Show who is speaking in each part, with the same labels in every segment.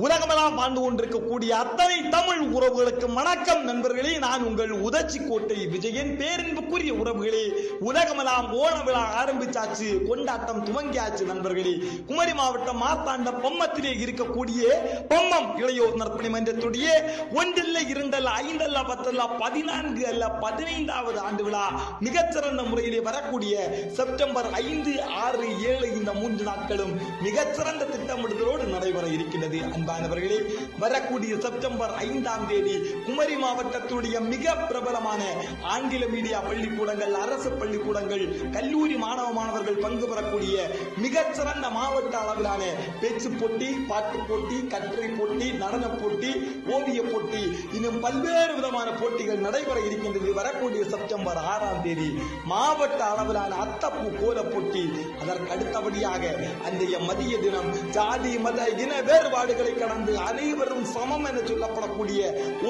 Speaker 1: உலகமெல்லாம் வாழ்ந்து கொண்டிருக்கக்கூடிய அத்தனை தமிழ் உறவுகளுக்கு வணக்கம் நண்பர்களே. நான் உங்கள் உதச்சி கோட்டை விஜயன். பேரன்புக்குரிய உறவுகளே உலகமெல்லாம் ஓண விழா ஆரம்பிச்சாச்சு கொண்டாட்டம் துவங்கியாச்சு நண்பர்களே. குமரி மாவட்டம் மாத்தாண்ட பொம்மத்திலே இருக்கக்கூடிய பொம்மம் இளையோர் நற்பணி மன்றத்துடைய ஒன்றில்ல இரண்டல்ல ஐந்தல்ல பத்தல்ல பதினான்கு அல்ல பதினைந்தாவது ஆண்டு விழா மிகச்சிறந்த முறையிலே வரக்கூடிய செப்டம்பர் ஐந்து ஆறு ஏழு இந்த மூன்று நாட்களும் மிகச்சிறந்த திட்டமிடுதலோடு நடைபெற இருக்கின்றது. அன்பானவர்களே வரக்கூடிய செப்டம்பர் ஐந்தாம் தேதி குமரி மாவட்டத்தினுடைய மிக பிரபலமான ஆங்கில மீடியா பள்ளிக்கூடங்கள் அரசு பள்ளிக்கூடங்கள் கல்லூரி மாணவ மாணவர்கள் பங்கு பெறக்கூடிய மிகச்சிறந்த மாவட்ட அளவிலான பேச்சு போட்டி பாட்டு போட்டி கட்டுரை போட்டி நடன போட்டி ஓவிய போட்டி இன்னும் பல்வேறு விதமான போட்டிகள் நடைபெற இருக்கின்றது. வரக்கூடிய செப்டம்பர் ஆறாம் தேதி மாவட்ட அளவிலான அத்தப்பு கோல போட்டி. அதற்கு அடுத்தபடியாக அன்றைய மதிய தினம் ஜாதி மத இன வேறுபாடுகளை கடந்து அனைவரும் சமம் என சொல்லப்படக்கூடிய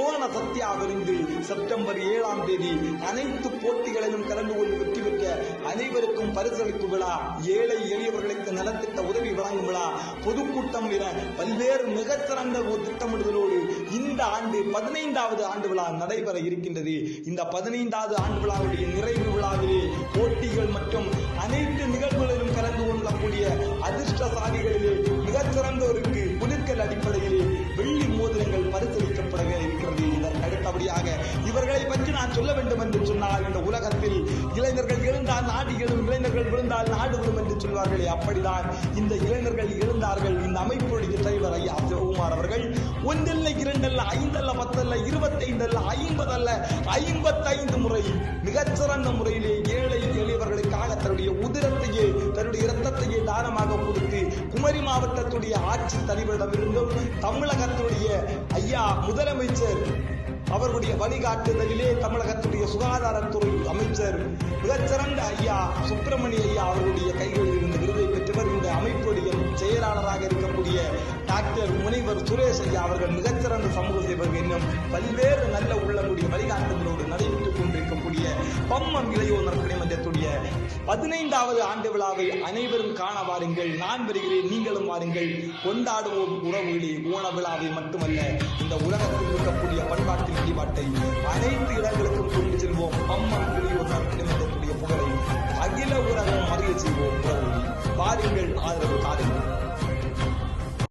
Speaker 1: ஓன சத்தியாவிருந்து செப்டம்பர் ஏழாம் தேதி அனைத்து போட்டிகளிலும் கலந்து கொண்டு வெற்றி பெற்ற அனைவருக்கும் பரிசளிப்பு விழா ஏழை எளியவர்களுக்கு நலத்திட்ட உதவி வழங்கும் விழா பொதுக்கூட்டம் என பல்வேறு மிகச்சிறந்த திட்டமிடுதலோடு இந்த ஆண்டு பதினைந்தாவது ஆண்டு விழா நடைபெற இருக்கின்றது. இந்த பதினைந்தாவது ஆண்டு விழாவுடைய நிறைவு விழாவிலே போட்டிகள் மற்றும் அனைத்து நிகழ்வுகளிலும் கலந்து கொள்ளக்கூடிய அதிர்ஷ்டசாலிகளிலே எழுந்தால் நாடு எழும் இளைஞர்கள் விழுந்தால் நாடு விழும் என்று சொல்வார்களே அப்படிதான் இந்த இளைஞர்கள் எழுந்தார்கள் இந்த அமைப்புடைய தலைவர் ஐயா சிவகுமார் அவர்கள் ஒன்றல்ல இரண்டல்ல ஐந்தல்ல பத்தல்ல இருபத்தைந்தல்ல ஐம்பதல்ல ஐம்பத்தைந்து முறை மிகச்சிறந்த முறையிலே ஏழை எளியவர்களுக்காக தன்னுடைய உதிரத்தையே தன்னுடைய இரத்தத்தையே தானமாக கொடுத்து குமரி மாவட்டத்துடைய ஆட்சி தலைவரிடமிருந்தும் தமிழகத்துடைய ஐயா முதலமைச்சர் அவர்களுடைய வழிகாட்டுதலிலே தமிழகத்துடைய சுகாதாரத்துறை அமைச்சர் மிகச்சிறந்த ஐயா சுப்பிரமணிய ஐயா அவர்களுடைய கைகளில் இருந்து விருதை பெற்றவர். இந்த அமைப்புடைய செயலாளராக இருக்கக்கூடிய டாக்டர் முனைவர் சுரேஷ் ஐயா அவர்கள் மிகச்சிறந்த சமூக சேவகர் என்னும் பல்வேறு நல்ல உள்ளங்களுடைய வழிகாட்டுதலோடு நடைபெற்றுக் கொண்டிருக்கக்கூடிய பம்மம் இளையோர் பதினைந்தாவது ஆண்டு விழாவை அனைவரும் காண வாருங்கள். நான் வருகிறேன் நீங்களும் வாருங்கள். கொண்டாடுவோம் உறவுகளே. ஓண விழாவை மட்டுமல்ல இந்த உலகத்தில் இருக்கக்கூடிய பண்பாட்டு வழிபாட்டை அனைத்து இடங்களுக்கும் கொண்டு செல்வோம். அம்மன் இளையோர் நற்பணி புகழை அகில உலகம் அறிய செய்வோம். உறவுகளே வாருங்கள் ஆதரவு தாருங்கள்